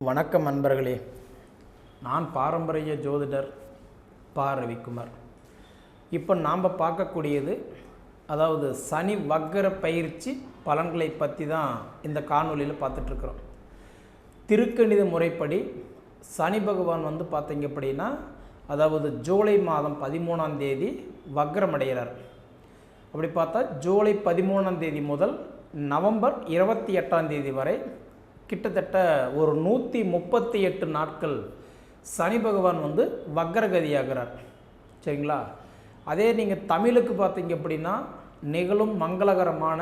வணக்கம் அன்பர்களே நான் பாரம்பரிய ஜோதிடர் பா. ரவிக்குமார். இப்போ நாம் பார்க்கக்கூடியது அதாவது சனி வக்கர பயிற்சி பலன்களை பற்றி தான் இந்த காணொலியில் பார்த்துட்ருக்குறோம். திருக்கணித முறைப்படி சனி பகவான் வந்து பார்த்தீங்க அப்படின்னா அதாவது ஜூலை மாதம் பதிமூணாம் தேதி வக்ரமடைகிறார் அப்படி பார்த்தா ஜூலை பதிமூணாம் தேதி முதல் நவம்பர் இருபத்தி எட்டாம் தேதி வரை கிட்டத்தட்ட ஒரு நூற்றி முப்பத்தி எட்டு நாட்கள் சனி பகவான் வந்து வக்ரகதியாகிறார். சரிங்களா? அதே நீங்கள் தமிழுக்கு பார்த்தீங்க அப்படின்னா நிகழும் மங்களகரமான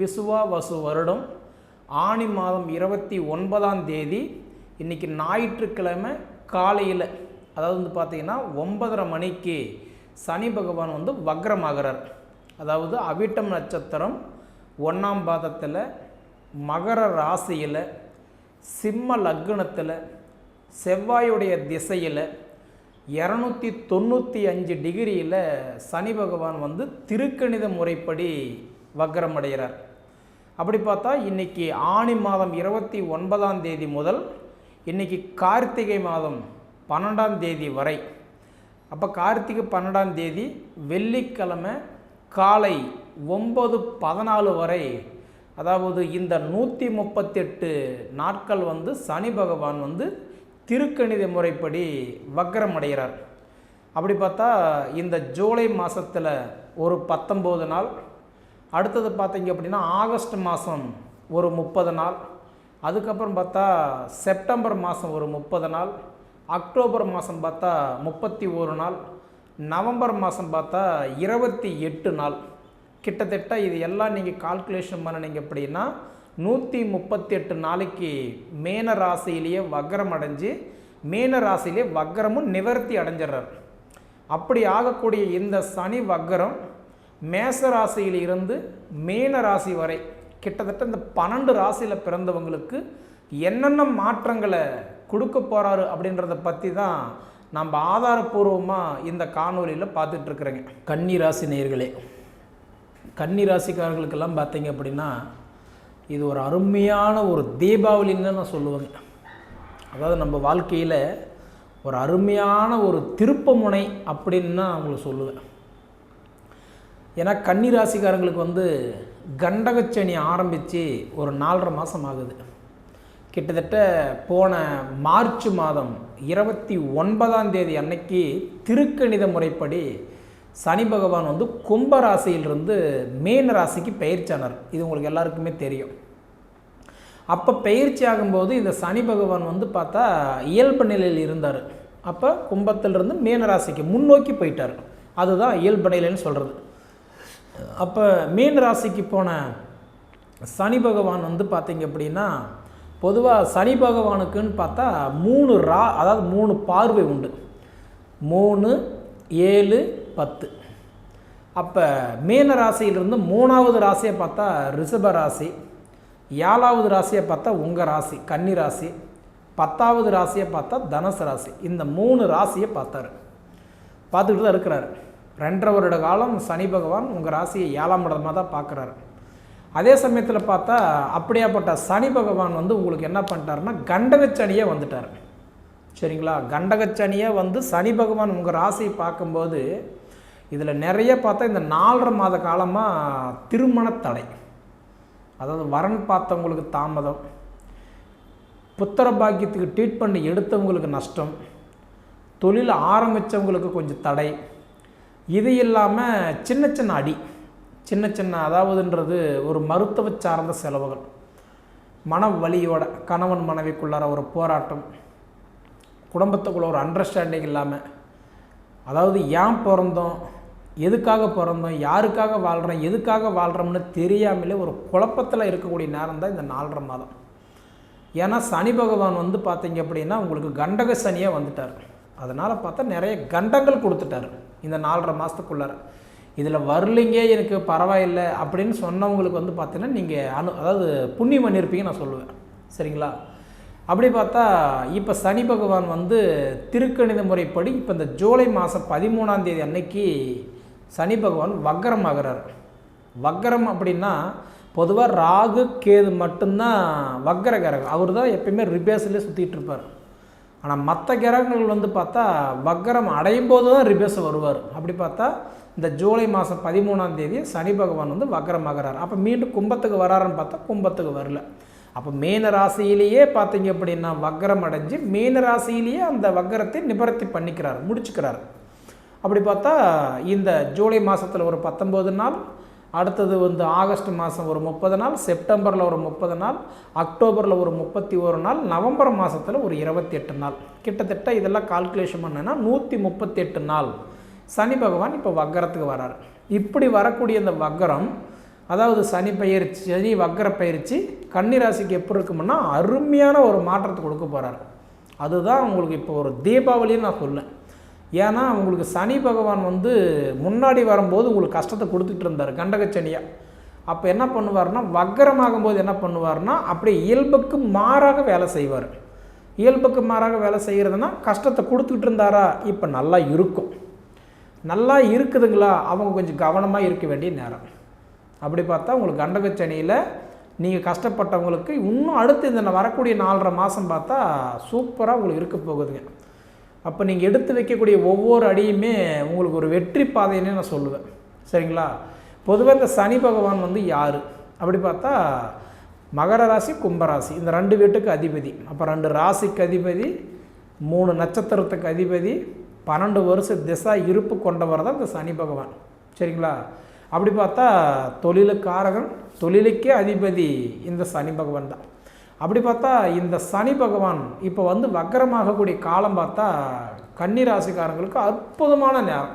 விசுவா வசு வருடம் ஆணி மாதம் இருபத்தி ஒன்பதாம் தேதி இன்றைக்கி ஞாயிற்றுக்கிழமை காலையில் அதாவது வந்து பார்த்திங்கன்னா ஒன்பதரை மணிக்கு சனி பகவான் வந்து வக்ரமாகிறார். அதாவது அவிட்டம் நட்சத்திரம் ஒன்றாம் பாதத்தில் மகர ராசியில் சிம்ம லக்னத்தில் செவ்வாயுடைய திசையில் இரநூத்தி தொண்ணூற்றி அஞ்சு டிகிரியில் சனி பகவான் வந்து திருக்கணித முறைப்படி வக்ரமடைகிறார். அப்படி பார்த்தா இன்றைக்கி ஆணி மாதம் இருபத்தி ஒன்பதாம் தேதி முதல் இன்றைக்கி கார்த்திகை மாதம் பன்னெண்டாம் தேதி வரை. அப்போ கார்த்திகை பன்னெண்டாம் தேதி வெள்ளிக்கிழமை காலை ஒம்பது பதினாலு வரை அதாவது இந்த நூற்றி முப்பத்தெட்டு நாட்கள் வந்து சனி பகவான் வந்து திருக்கணித முறைப்படி வக்ரம் அடைகிறார். அப்படி பார்த்தா இந்த ஜூலை மாதத்தில் ஒரு பத்தொம்போது நாள் அடுத்தது பார்த்தீங்க அப்படின்னா ஆகஸ்ட் மாதம் ஒரு முப்பது நாள் அதுக்கப்புறம் பார்த்தா செப்டம்பர் மாதம் ஒரு முப்பது நாள் அக்டோபர் மாதம் பார்த்தா முப்பத்தி ஒரு நாள் நவம்பர் மாதம் பார்த்தா இருபத்தி எட்டு நாள். கிட்டத்தட்ட இது எல்லாம் நீங்கள் கால்குலேஷன் பண்ணினீங்க அப்படின்னா நூற்றி முப்பத்தி எட்டு நாளைக்கு மேன ராசியிலேயே வக்ரம் அடைஞ்சு மேன ராசியிலே வக்ரமும் நிவர்த்தி அடைஞ்சிடுறார். அப்படி ஆகக்கூடிய இந்த சனி வக்ரம் மேச ராசியிலிருந்து மேன ராசி வரை கிட்டத்தட்ட இந்த பன்னெண்டு ராசியில் பிறந்தவங்களுக்கு என்னென்ன மாற்றங்களை கொடுக்க போகிறாரு அப்படின்றத பற்றி தான் நம்ம ஆதாரபூர்வமாக இந்த காணொலியில் பார்த்துட்ருக்குறேங்க கன்னி ராசி நேர்களே கன்னி ராசிக்காரர்களுக்கெல்லாம் பார்த்தீங்க அப்படின்னா இது ஒரு அருமையான ஒரு தீபாவளின்னு தான் நான் சொல்லுவேங்க. அதாவது நம்ம வாழ்க்கையில் ஒரு அருமையான ஒரு திருப்பமுனை அப்படின்னு தான் அவங்களுக்கு சொல்லுவேன். ஏன்னா கன்னி ராசிக்காரங்களுக்கு வந்து கண்டகச்சனி ஆரம்பித்து ஒரு நாலரை மாதம் ஆகுது. கிட்டத்தட்ட போன மார்ச் மாதம் இருபத்தி ஒன்பதாம் தேதி அன்னைக்கு திருக்கணித முறைப்படி சனி பகவான் வந்து கும்ப ராசியிலிருந்து மீன ராசிக்கு பயிற்சியானார் இது உங்களுக்கு எல்லாருக்குமே தெரியும். அப்போ பயிற்சி ஆகும்போது இந்த சனி பகவான் வந்து பார்த்தா இயல்பு நிலையில் இருந்தார். அப்போ கும்பத்திலிருந்து மீன ராசிக்கு முன்னோக்கி போயிட்டார். அதுதான் இயல்பு நிலைன்னு சொல்கிறது அப்போ மீன ராசிக்கு போன சனி பகவான் வந்து பார்த்தீங்க அப்படின்னா பொதுவாக சனி பகவானுக்குன்னு பார்த்தா மூணு ரா அதாவது மூணு பார்வை உண்டு. மூணு ஏழு பத்து. அப்போ மீன ராசியிலிருந்து மூணாவது ராசியை பார்த்தா ரிஷப ராசி ஏழாவது ராசியை பார்த்தா உங்கள் ராசி கன்னி ராசி பத்தாவது ராசியை பார்த்தா தனுசு ராசி. இந்த மூணு ராசியை பார்த்தாரு. பார்த்துக்கிட்டு தான் இருக்கிறாரு. ரெண்டரை வருட காலம் சனி பகவான் உங்கள் ராசியை ஏழாம் இடமாக தான் பார்க்குறாரு. அதே சமயத்தில் பார்த்தா அப்படியாப்பட்ட சனி பகவான் வந்து உங்களுக்கு என்ன பண்ணிட்டாருன்னா கண்டகச்சனியே வந்துட்டார். சரிங்களா? கண்டகச்சனியே வந்து சனி பகவான் உங்கள் ராசியை பார்க்கும்போது இதில் நிறைய பார்த்தா இந்த நாலரை மாத காலமாக திருமண தடை. அதாவது வரன் பார்த்தவங்களுக்கு தாமதம் புத்திர பாக்கியத்துக்கு ட்ரீட்மெண்ட் எடுத்தவங்களுக்கு நஷ்டம் தொழில் ஆரம்பித்தவங்களுக்கு கொஞ்சம் தடை. இது இல்லாமல் சின்ன சின்ன அடி சின்ன சின்ன அதாவதுன்றது ஒரு மருத்துவ சார்ந்த செலவுகள். மன வலியோட கணவன் மனைவிக்குள்ளார ஒரு போராட்டம் குடும்பத்துக்குள்ள ஒரு அண்டர்ஸ்டாண்டிங் இல்லாமல் அதாவது ஏன் பிறந்தோம் எதுக்காக பிறந்தோம் யாருக்காக வாழ்கிறோம் எதுக்காக வாழ்கிறோம்னு தெரியாமலே ஒரு குழப்பத்தில் இருக்கக்கூடிய நேரம் தான் இந்த நாலரை மாதம். ஏன்னா சனி பகவான் வந்து பார்த்தீங்க அப்படின்னா உங்களுக்கு கண்டக சனியாக வந்துட்டார். அதனால் பார்த்தா நிறைய கண்டங்கள் கொடுத்துட்டார் இந்த நாலரை மாதத்துக்குள்ளார இதில் வரலிங்க எனக்கு பரவாயில்லை அப்படின்னு சொன்னவங்களுக்கு வந்து பார்த்தீங்கன்னா நீங்கள் அனு அதாவது புண்ணியம் பண்ணியிருப்பீங்க நான் சொல்லுவேன். சரிங்களா? அப்படி பார்த்தா இப்போ சனி பகவான் வந்து திருக்கணித முறைப்படி இப்போ இந்த ஜூலை மாதம் பதிமூணாம் தேதி அன்னைக்கு சனி பகவான் வக்கரம் ஆகிறார். வக்கரம் அப்படின்னா பொதுவாக ராகு கேது மட்டும்தான் வக்கர கிரகம். அவர் தான் எப்பயுமே ரிபேஸ்லேயே சுற்றிட்டு இருப்பார். ஆனால் மற்ற கிரகங்கள் வந்து பார்த்தா வக்கரம் அடையும் போது தான் ரிபேஸ் வருவார். அப்படி பார்த்தா இந்த ஜூலை மாதம் பதிமூணாம் தேதி சனி பகவான் வந்து வக்கரமாகிறார் அப்போ மீண்டும் கும்பத்துக்கு வராருன்னு பார்த்தா கும்பத்துக்கு வரல. அப்போ மீன ராசியிலேயே பார்த்தீங்க அப்படின்னா வக்கரம் அடைஞ்சு மீன ராசியிலேயே அந்த வக்கரத்தை நிவர்த்தி பண்ணிக்கிறார் முடிச்சுக்கிறார். அப்படி பார்த்தா இந்த ஜூலை மாதத்தில் ஒரு பத்தொம்போது நாள் அடுத்தது வந்து ஆகஸ்ட் மாதம் ஒரு முப்பது நாள் செப்டம்பரில் ஒரு முப்பது நாள் அக்டோபரில் ஒரு முப்பத்தி ஒரு நாள் நவம்பர் மாதத்தில் ஒரு இருபத்தி எட்டு நாள். கிட்டத்தட்ட இதெல்லாம் கால்குலேஷன் பண்ணேன்னா நூற்றி முப்பத்தி எட்டு நாள். சனி பகவான் இப்போ வக்கரத்துக்கு வர்றார் இப்படி வரக்கூடிய இந்த வக்கரம் அதாவது சனி பயிற்சி சனி வக்கர பயிற்சி கன்னிராசிக்கு எப்படி இருக்குமுன்னா அருமையான ஒரு மாற்றத்தை கொடுக்க போகிறார் அதுதான் உங்களுக்கு இப்போ ஒரு தீபாவளின்னு நான் சொல்லேன் ஏன்னா உங்களுக்கு சனி பகவான் வந்து முன்னாடி வரும்போது உங்களுக்கு கஷ்டத்தை கொடுத்துட்டு இருந்தார் கண்டகச்சனியாக அப்போ என்ன பண்ணுவார்னா வக்கரமாகும் போது என்ன பண்ணுவார்னா அப்படியே இயல்புக்கு மாறாக வேலை செய்வார். இயல்புக்கு மாறாக வேலை செய்கிறதுனா கஷ்டத்தை கொடுத்துக்கிட்டு இருந்தாரா? இப்போ நல்லா இருக்கும். நல்லா இருக்குதுங்களா? அவங்க கொஞ்சம் கவனமாக இருக்க வேண்டிய நேரம். அப்படி பார்த்தா உங்களுக்கு கண்டகச்சனியில் நீங்கள் கஷ்டப்பட்டவங்களுக்கு இன்னும் அடுத்து இந்த வரக்கூடிய நாலரை மாதம் பார்த்தா சூப்பராக உங்களுக்கு இருக்க போகுதுங்க. அப்போ நீங்கள் எடுத்து வைக்கக்கூடிய ஒவ்வொரு அடியுமே உங்களுக்கு ஒரு வெற்றி பாதைன்னே நான் சொல்லுவேன். சரிங்களா? பொதுவாக இந்த சனி பகவான் வந்து யார்? அப்படி பார்த்தா மகர ராசி கும்பராசி இந்த ரெண்டு வீட்டுக்கு அதிபதி. அப்போ ரெண்டு ராசிக்கு அதிபதி மூணு நட்சத்திரத்துக்கு அதிபதி பன்னெண்டு வருஷ திசா இருப்பு கொண்டவர் தான் இந்த சனி பகவான். சரிங்களா? அப்படி பார்த்தா தொழிலுக்காரகன் தொழிலுக்கே அதிபதி இந்த சனி பகவான் தான். அப்படி பார்த்தா இந்த சனி பகவான் இப்போ வந்து வக்கரமாகக்கூடிய காலம் பார்த்தா கன்னி ராசிக்காரங்களுக்கு அற்புதமான நேரம்.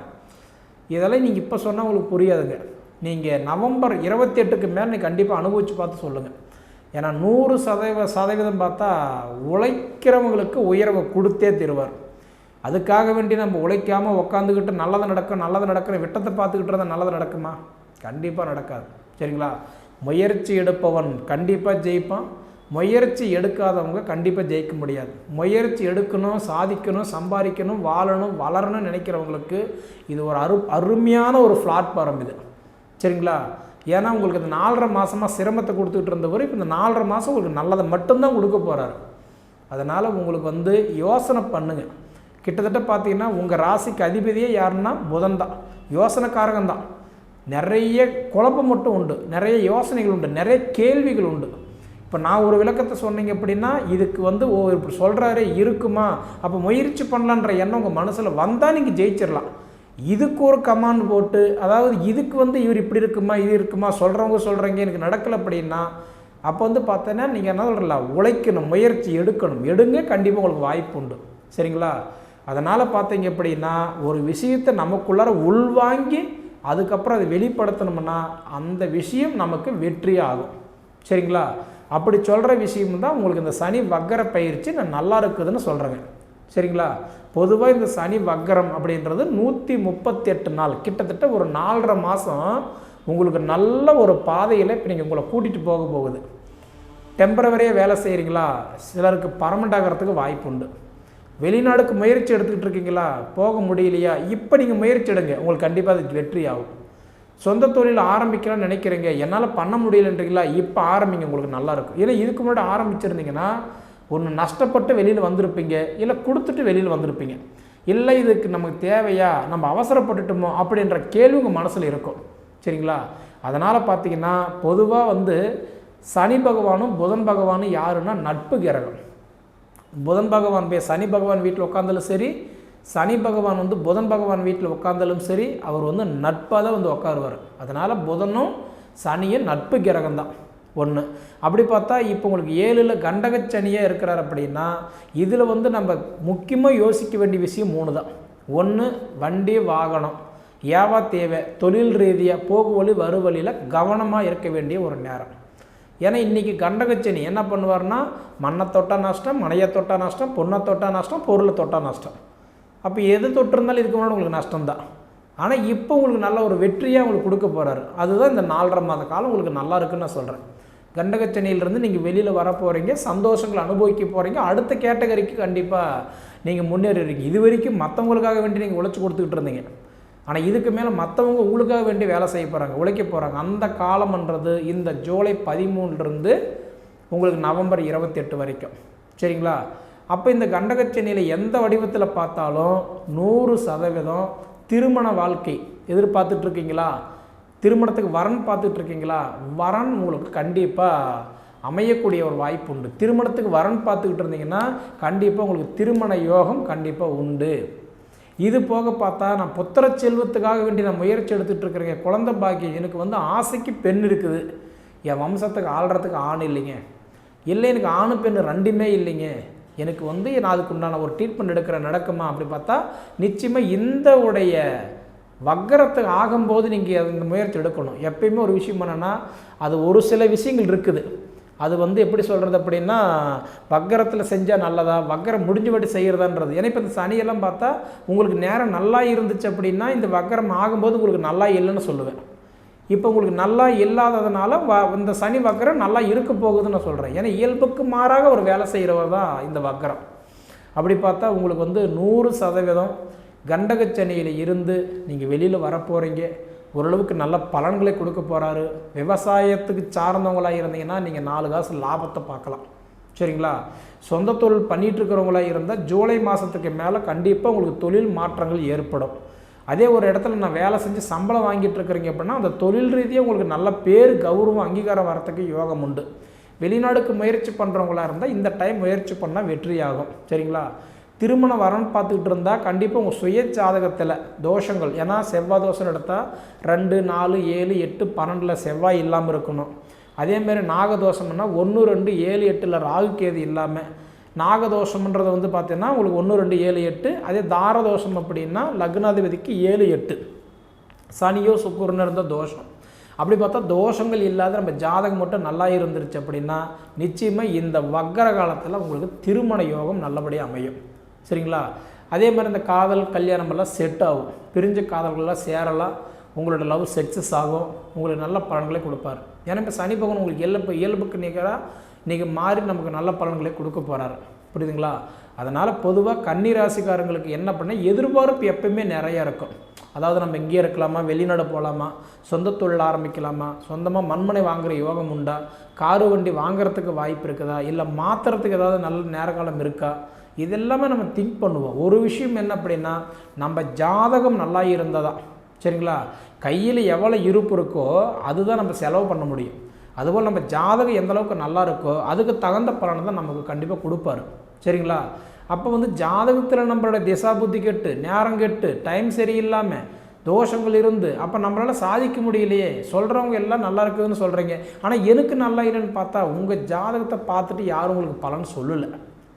இதெல்லாம் நீங்கள் இப்போ சொன்னால் உங்களுக்கு புரியாதுங்க. நீங்கள் நவம்பர் இருபத்தி எட்டுக்கு மேலே நீங்கள் கண்டிப்பாக அனுபவித்து பார்த்து சொல்லுங்கள் ஏன்னா நூறு சதவீத சதவீதம் பார்த்தா உழைக்கிறவங்களுக்கு உயர்வை கொடுத்தே தருவார். அதுக்காக வேண்டி நம்ம உழைக்காமல் உக்காந்துக்கிட்டு நல்லது நடக்கும் நல்லது நடக்கிற விட்டத்தை பார்த்துக்கிட்டு இருந்தால் நல்லது நடக்குமா? கண்டிப்பாக நடக்காது. சரிங்களா? முயற்சி எடுப்பவன் கண்டிப்பாக ஜெயிப்பான். முயற்சி எடுக்காதவங்க கண்டிப்பாக ஜெயிக்க முடியாது. முயற்சி எடுக்கணும் சாதிக்கணும் சம்பாதிக்கணும் வாழணும் வளரணும்னு நினைக்கிறவங்களுக்கு இது ஒரு அரு அருமையான ஒரு பிளாட்ஃபார்ம் இது. சரிங்களா? ஏன்னா உங்களுக்கு இந்த நாலரை மாதமாக சிரமத்தை கொடுத்துட்டு இருந்தவர் இப்போ இந்த நாலரை மாதம் உங்களுக்கு நல்லதை மட்டும்தான் கொடுக்க போகிறாரு அதனால் உங்களுக்கு வந்து யோசனை பண்ணுங்கள் கிட்டத்தட்ட பார்த்தீங்கன்னா உங்கள் ராசிக்கு அதிபதியே யாருன்னா புதன் தான். யோசனைக்காரகம் தான். நிறைய குழப்பம் மட்டும் உண்டு. நிறைய யோசனைகள் உண்டு. நிறைய கேள்விகள் உண்டு. இப்போ நான் ஒரு விளக்கத்தை சொன்னீங்க அப்படின்னா இதுக்கு வந்து ஓ இப்படி சொல்கிறாரு இருக்குமா? அப்போ முயற்சி பண்ணலான்ற எண்ணம் உங்கள் மனசில் வந்தால் நீங்கள் ஜெயிச்சிடலாம் இதுக்கு ஒரு கமாண்ட் போட்டு அதாவது இதுக்கு வந்து இவர் இப்படி இருக்குமா இது இருக்குமா சொல்கிறவங்க சொல்கிறீங்க எனக்கு நடக்கலை அப்படின்னா அப்போ வந்து பார்த்தோன்னா நீங்கள் என்ன சொல்கிறல உழைக்கணும் முயற்சி எடுக்கணும். எடுங்க கண்டிப்பாக உங்களுக்கு வாய்ப்பு உண்டு. சரிங்களா? அதனால் பார்த்தீங்க அப்படின்னா ஒரு விஷயத்தை நமக்குள்ளார உள்வாங்கி அதுக்கப்புறம் அதை வெளிப்படுத்தணும்னா அந்த விஷயம் நமக்கு வெற்றி ஆகும் சரிங்களா? அப்படி சொல்கிற விஷயம் தான் உங்களுக்கு இந்த சனி வக்கர பயிற்சி நான் நல்லா இருக்குதுன்னு சொல்கிறேங்க சரிங்களா? பொதுவாக இந்த சனி வக்கரம் அப்படின்றது நூற்றி முப்பத்தெட்டு நாள். கிட்டத்தட்ட ஒரு நாலரை மாதம் உங்களுக்கு நல்ல ஒரு பாதையில் இப்போ நீங்கள் உங்களை கூட்டிகிட்டு போக போகுது. டெம்பரவரியாக வேலை செய்கிறீங்களா சிலருக்கு பர்மனெண்ட் ஆகிறதுக்கு வாய்ப்பு உண்டு. வெளிநாடுக்கு முயற்சி எடுத்துக்கிட்டு இருக்கீங்களா? போக முடியலையா? இப்போ நீங்கள் முயற்சி எடுங்க. உங்களுக்கு கண்டிப்பாக அது வெற்றி ஆகும் சொந்த தொழில் ஆரம்பிக்கலாம்னு நினைக்கிறீங்க என்னால் பண்ண முடியலன்றீங்களா? இப்போ ஆரம்பிங்க உங்களுக்கு நல்லா இருக்கும். ஏன்னா இதுக்கு முன்னாடி ஆரம்பிச்சிருந்தீங்கன்னா ஒன்று நஷ்டப்பட்டு வெளியில் வந்திருப்பீங்க இல்லை கொடுத்துட்டு வெளியில் வந்திருப்பீங்க. இல்லை இதுக்கு நமக்கு தேவையா? நம்ம அவசரப்பட்டுட்டோமோ? அப்படின்ற கேள்வி உங்கள் மனசில் இருக்கும். சரிங்களா? அதனால் பார்த்தீங்கன்னா பொதுவாக வந்து சனி பகவானும் புதன் பகவானும் யாருன்னா நட்பு கிரகம். புதன் பகவான் போய் சனி பகவான் வீட்டில் உட்காந்தாலும் சரி சனி பகவான் வந்து புதன் பகவான் வீட்டில் உட்காந்தாலும் சரி அவர் வந்து நட்பாக தான் வந்து உட்காருவார். அதனால் புதனும் சனியும் நட்பு கிரகம் தான் ஒன்று அப்படி பார்த்தா இப்போ உங்களுக்கு ஏழில் கண்டகச்சனியாக இருக்கிறார் அப்படின்னா இதில் வந்து நம்ம முக்கியமாக யோசிக்க வேண்டிய விஷயம் மூணு தான் ஒன்று வண்டி வாகனம். ஏவா தேவை? தொழில் ரீதியாக போகு வழி வரு வழியில் கவனமாக இருக்க வேண்டிய ஒரு நேரம். ஏன்னா இன்றைக்கி கண்டகச்சனி என்ன பண்ணுவார்னா மண்ணை தொட்டா நஷ்டம் மனையை தொட்டா நஷ்டம் பொண்ணை தொட்டா நஷ்டம் பொருளை தொட்டா நஷ்டம். அப்போ எது தொட்டிருந்தாலும் இதுக்கு முன்னாடி உங்களுக்கு நஷ்டம்தான். ஆனால் இப்போ உங்களுக்கு நல்ல ஒரு வெற்றியாக உங்களுக்கு கொடுக்க போகிறாரு அதுதான் இந்த நாலரை மாத காலம் உங்களுக்கு நல்லா இருக்குன்னு நான் சொல்கிறேன் கண்டகச்சனையிலிருந்து நீங்கள் வெளியில் வர போகிறீங்க சந்தோஷங்களை அனுபவிக்க போகிறீங்க அடுத்த கேட்டகரிக்கு கண்டிப்பாக நீங்கள் முன்னேறிடுறீங்க. இது வரைக்கும் மற்றவங்களுக்காக வேண்டி நீங்கள் உழைச்சி கொடுத்துக்கிட்டு இருந்தீங்க. ஆனால் இதுக்கு மேலே மற்றவங்க உங்களுக்காக வேண்டி வேலை செய்ய போகிறாங்க உழைக்க போகிறாங்க அந்த காலம்ன்றது இந்த ஜூலை பதிமூணுலேருந்து உங்களுக்கு நவம்பர் இருபத்தெட்டு வரைக்கும். சரிங்களா? அப்போ இந்த கண்டகச்சனியில் எந்த வடிவத்தில் பார்த்தாலும் நூறு சதவீதம் திருமண வாழ்க்கை. எதிர்பார்த்துட்டு இருக்கீங்களா? திருமணத்துக்கு வரன் பார்த்துட்டு இருக்கீங்களா? வரன் உங்களுக்கு கண்டிப்பாக அமையக்கூடிய ஒரு வாய்ப்பு உண்டு. திருமணத்துக்கு வரன் பார்த்துக்கிட்டு இருந்தீங்கன்னா கண்டிப்பாக உங்களுக்கு திருமண யோகம் கண்டிப்பாக உண்டு. இது போக பார்த்தா நான் புத்திர செல்வத்துக்காக வேண்டி நான் முயற்சி எடுத்துகிட்டு இருக்கிறேங்க. குழந்தை பாக்கியம். எனக்கு வந்து ஆசைக்கு பெண் இருக்குது. என் வம்சத்துக்கு ஆள்றதுக்கு ஆண் இல்லைங்க. இல்லை எனக்கு ஆணு பெண் ரெண்டுமே இல்லைங்க. எனக்கு வந்து நான் அதுக்கு உண்டான ஒரு ட்ரீட்மெண்ட் எடுக்கிற நடக்குமா அப்படி பார்த்தா நிச்சயமாக இந்த உடைய வக்கரத்துக்கு ஆகும்போது நீங்கள் இந்த முயற்சி எடுக்கணும். எப்பயுமே ஒரு விஷயம் என்னென்னா அது ஒரு சில விஷயங்கள் இருக்குது. அது வந்து எப்படி சொல்கிறது அப்படின்னா வக்கரத்தில் செஞ்சால் நல்லதா வக்கரம் முடிஞ்சபடி செய்கிறதான்றது ஏன்னா இப்போ இந்த சனியெல்லாம் பார்த்தா உங்களுக்கு நேரம் நல்லா இருந்துச்சு அப்படின்னா இந்த வக்கரம் ஆகும்போது உங்களுக்கு நல்லா இல்லைன்னு சொல்லுவேன். இப்போ உங்களுக்கு நல்லா இல்லாததுனால வ இந்த சனி வக்கரம் நல்லா இருக்க போகுதுன்னு நான் சொல்கிறேன் ஏன்னா இயல்புக்கு மாறாக ஒரு வேலை செய்கிறவர் தான் இந்த வக்கரம். அப்படி பார்த்தா உங்களுக்கு வந்து நூறு சதவீதம் கண்டகச்சனியில் இருந்து நீங்கள் வெளியில் வரப்போகிறீங்க ஓரளவுக்கு நல்ல பலன்களை கொடுக்க போகிறாரு விவசாயத்துக்கு சார்ந்தவங்களாக இருந்தீங்கன்னா நீங்கள் நாலு காசு லாபத்தை பார்க்கலாம். சரிங்களா? சொந்த தொழில் பண்ணிகிட்ருக்கிறவங்களாக இருந்தால் ஜூலை மாதத்துக்கு மேலே கண்டிப்பாக உங்களுக்கு தொழில் மாற்றங்கள் ஏற்படும். அதே ஒரு இடத்துல நான் வேலை செஞ்சு சம்பளம் வாங்கிட்டு இருக்கிறீங்க அப்படின்னா அந்த தொழில் ரீதியாக உங்களுக்கு நல்ல பேர் கௌரவம் அங்கீகாரம் வரத்துக்கு யோகம் உண்டு. வெளிநாடுக்கு முயற்சி பண்ணுறவங்களா இருந்தால் இந்த டைம் முயற்சி பண்ணால் வெற்றியாகும். சரிங்களா? திருமணம் வரன்னு பார்த்துக்கிட்டு இருந்தால் கண்டிப்பாக உங்கள் சுய ஜாதகத்தில் தோஷங்கள். ஏன்னா செவ்வாய் தோஷம் எடுத்தால் ரெண்டு நாலு ஏழு எட்டு பன்னெண்டில் செவ்வாய் இல்லாமல் இருக்கணும். அதேமாரி நாகதோஷம்னா ஒன்று ரெண்டு ஏழு எட்டில் ராகு கேது இல்லாமல் நாகதோஷம்ன்றது வந்து பார்த்தீங்கன்னா உங்களுக்கு ஒன்று ரெண்டு ஏழு எட்டு. அதே தாரதோஷம் அப்படின்னா லக்னாதிபதிக்கு ஏழு எட்டு. சனியோ சுக்குரன் இருந்த தோஷம். அப்படி பார்த்தா தோஷங்கள் இல்லாத நம்ம ஜாதகம் மட்டும் நல்லா இருந்துருச்சு அப்படின்னா நிச்சயமாக இந்த வக்கர காலத்தில் உங்களுக்கு திருமண யோகம் நல்லபடியாக அமையும். சரிங்களா? அதே மாதிரி இந்த காதல் கல்யாணம் எல்லாம் செட் ஆகும். பிரிஞ்ச காதல்கள்லாம் சேரலாம். உங்களோட லவ் சக்ஸஸ் ஆகும். உங்களுக்கு நல்ல பலன்களை கொடுப்பார். ஏன்னா இப்போ சனி பகவான் உங்களுக்கு இயல்பு இயல்புக்கு நிகராக இன்றைக்கி மாறி நமக்கு நல்ல பலன்களை கொடுக்க போகிறாரு புரியுதுங்களா? அதனால் பொதுவாக கன்னி ராசிக்காரங்களுக்கு என்ன பண்ண எதிர்பார்ப்பு எப்பயுமே நிறையா இருக்கும். அதாவது நம்ம இங்கேயே இருக்கலாமா வெளிநாடு போகலாமா சொந்த தொழில் ஆரம்பிக்கலாமா சொந்தமாக மண்மனை வாங்குகிற யோகம் உண்டா காரு வண்டி வாங்குறதுக்கு வாய்ப்பு இருக்குதா இல்லை மாற்றுறதுக்கு ஏதாவது நல்ல நேரகாலம் இருக்கா? இதெல்லாமே நம்ம திங்க் பண்ணுவோம். ஒரு விஷயம் என்ன அப்படின்னா நம்ம ஜாதகம் நல்லா இருந்ததா சரிங்களா? கையில் எவ்வளோ இருப்பு இருக்கோ அதுதான் நம்ம செலவு பண்ண முடியும். அதுபோல் நம்ம ஜாதகம் எந்தளவுக்கு நல்லா இருக்கோ அதுக்கு தகுந்த பலனை தான் நமக்கு கண்டிப்பாக கொடுப்பாரு. சரிங்களா? அப்போ வந்து ஜாதகத்தில் நம்மளோட திசா புத்தி கெட்டு நேரம் கெட்டு டைம் சரியில்லாமல் தோஷங்கள் இருந்து அப்போ நம்மளால் சாதிக்க முடியலையே சொல்கிறவங்க எல்லாம் நல்லா இருக்குதுன்னு சொல்கிறீங்க ஆனால் எனக்கு நல்லா இல்லைன்னு பார்த்தா உங்கள் ஜாதகத்தை பார்த்துட்டு யாரும் உங்களுக்கு பலன் சொல்லலை.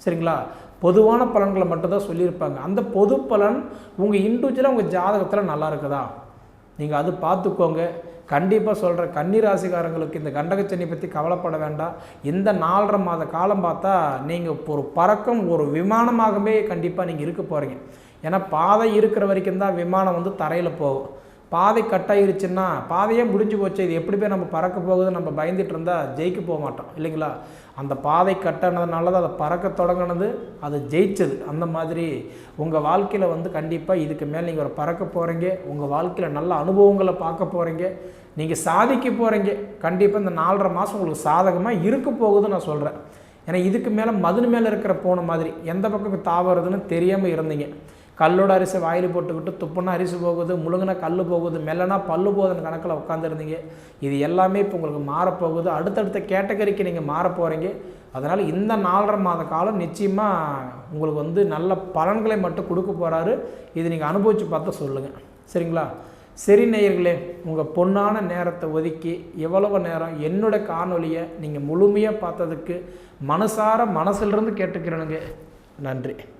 சரிங்களா? பொதுவான பலன்களை மட்டும்தான் சொல்லியிருப்பாங்க. அந்த பொது பலன் உங்கள் இண்டிவிஜுவலாக உங்கள் ஜாதகத்தில் நல்லா இருக்குதா? நீங்கள் அது பார்த்துக்கோங்க. கண்டிப்பாக சொல்கிற கன்னிராசிக்காரங்களுக்கு இந்த கண்டகச்சனி பற்றி கவலைப்பட வேண்டாம். இந்த நாலரை மாத காலம் பார்த்தா நீங்கள் ஒரு பறக்கம் ஒரு விமானமாகவே கண்டிப்பாக நீங்கள் இருக்க போகிறீங்க ஏன்னா பாதை இருக்கிற வரைக்கும் தான் விமானம் வந்து தரையில் போகும். பாதை கட் ஆயிருச்சுன்னா பாதையே முடிஞ்சு போச்சு. இது எப்படி போய் நம்ம பறக்க போகுது நம்ம பயந்துட்டு இருந்தால் ஜெயிக்க போக மாட்டோம். இல்லைங்களா? அந்த பாதை கட்டானதுனால தான் அதை பறக்க தொடங்கினது அது ஜெயிச்சது. அந்த மாதிரி உங்கள் வாழ்க்கையில் வந்து கண்டிப்பாக இதுக்கு மேலே நீங்கள் ஒரு பறக்க போகிறீங்க உங்கள் வாழ்க்கையில் நல்ல அனுபவங்களை பார்க்க போகிறீங்க நீங்கள் சாதிக்க போகிறீங்க கண்டிப்பாக இந்த நாலரை மாதம் உங்களுக்கு சாதகமாக இருக்க போகுதுன்னு நான் சொல்கிறேன் ஏன்னா இதுக்கு மேலே மதுன் மேலே இருக்கிற போன மாதிரி எந்த பக்கம் தாவறதுன்னு தெரியாமல் இருந்தீங்க. கல்லோட அரிசி வாயில் போட்டுக்கிட்டு துப்புனா அரிசி போகுது முழுங்கினா கல் போகுது மெல்லனா பல்லு போகுதுன்னு கணக்கில் உட்காந்துருந்தீங்க இது எல்லாமே இப்போ உங்களுக்கு மாறப்போகுது. அடுத்தடுத்த கேட்டகரிக்கு நீங்கள் மாற போகிறீங்க அதனால் இந்த நாலரை மாத காலம் நிச்சயமாக உங்களுக்கு வந்து நல்ல பலன்களை மட்டும் கொடுக்க போகிறாரு இது நீங்கள் அனுபவித்து பார்த்து சொல்லுங்கள் சரிங்களா? சரி நேயர்களே உங்கள் பொன்னான நேரத்தை ஒதுக்கி எவ்வளவு நேரம் என்னோட காணொலியை நீங்கள் முழுமையாக பார்த்ததுக்கு மனசார மனசிலிருந்து கேட்டுக்கிறேனுங்க. நன்றி.